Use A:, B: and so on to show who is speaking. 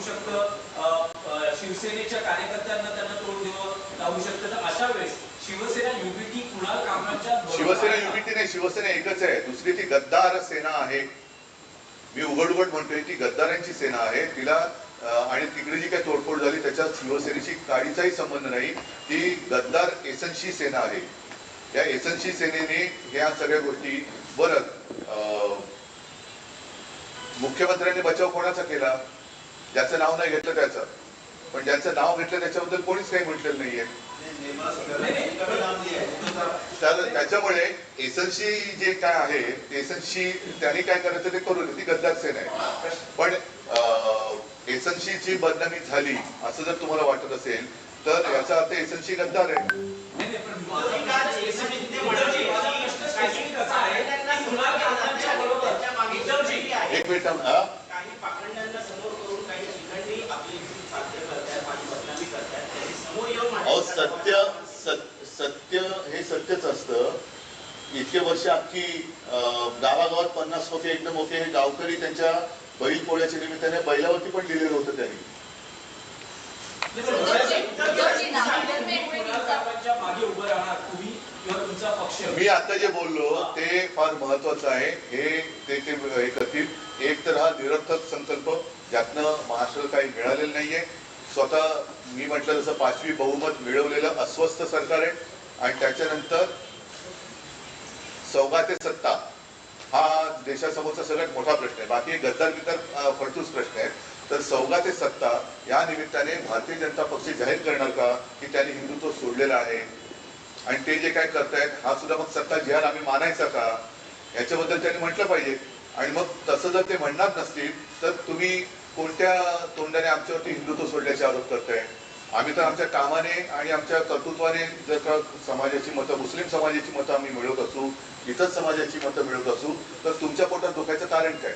A: होऊ शकतं. शिवसेनेच्या कार्यकर्त्यांना त्यांना तोंड द्यावं लागू शकतं. तर अशा वेळेस शिवसेना युबीटी कुणाल कामराजच्या बरोबर
B: शिवसेना? युनिटी नाही शिवसेना एकच आहे. दुसरी ती गद्दार सेना आहे. मी उघड उघड म्हणतोय ती गद्दारांची सेना आहे. तिला आणि तिकडे जी काही तोडफोड झाली त्याच्यात शिवसेनेशी काडीचाही संबंध नाही. ती गद्दार एसनशी सेना आहे. या एसनशी सेनेने ह्या सगळ्या गोष्टी बरं मुख्यमंत्र्यांनी बचाव कोणाचा केला? ज्याचं नाव नाही घेतलं त्याचं. पण ज्याचं नाव घेतलं त्याच्याबद्दल कोणीच काही म्हटलेलं नाहीये. तर त्याच्यामुळे एसनशी जे काय आहे एसनशी त्यांनी काय करायचं ते करू ती गद्दार सेना आहे. पण एसनशी जी बदनामी झाली असं जर तुम्हाला वाटत असेल तर याचा अर्थ एसनशी गद्दार आहे.
A: नाही, नाही,
B: अहो सत्य सत्य हे सत्यच असतं. इतके वर्ष अख्खी गावागावात पन्नास होते एकदम होते हे गावकरी त्यांच्या बैल पोळ्याच्या निमित्ताने बैलावरती पण लिहिलेलं होतं त्यांनी.
A: मी
B: आता जे बोललो ते फार महत्वाचं आहे. हे ते ते करतील एक तर हा निरर्थक संकल्प ज्यातनं महाराष्ट्राला काही मिळालेलं नाहीये. स्वतः मी म्हटलं जसं पाचवी बहुमत मिळवलेलं अस्वस्थ सरकार आहे आणि त्याच्यानंतर सौगाते सत्ता हा देशासमोरचा सगळ्यात मोठा प्रश्न आहे. बाकी गद्दार बिद्दार अं, फडतूस प्रश्न आहे. तर सौगाते सत्ता या निमित्ताने भारतीय जनता पक्ष जाहीर करणार का की त्यांनी हिंदुत्व सोडलेलं आहे? आणि ते जे काय करतायत हा सुद्धा मग सत्ता जिहार आम्ही मानायचा का? याच्याबद्दल त्यांनी म्हटलं पाहिजे. आणि मग तसं जर ते म्हणणार नसतील तर तुम्ही कोणत्या तोंडाने आमच्यावरती हिंदुत्व सोडल्याचे आरोप करताय? आम्ही तर आमच्या कामाने आणि आमच्या कर्तृत्वाने जर का समाजाची मतं मुस्लिम समाजाची मतं आम्ही मिळवत असू इतर समाजाची मतं मिळवत असू तर तुमच्या पोटात दुखायचं कारण काय?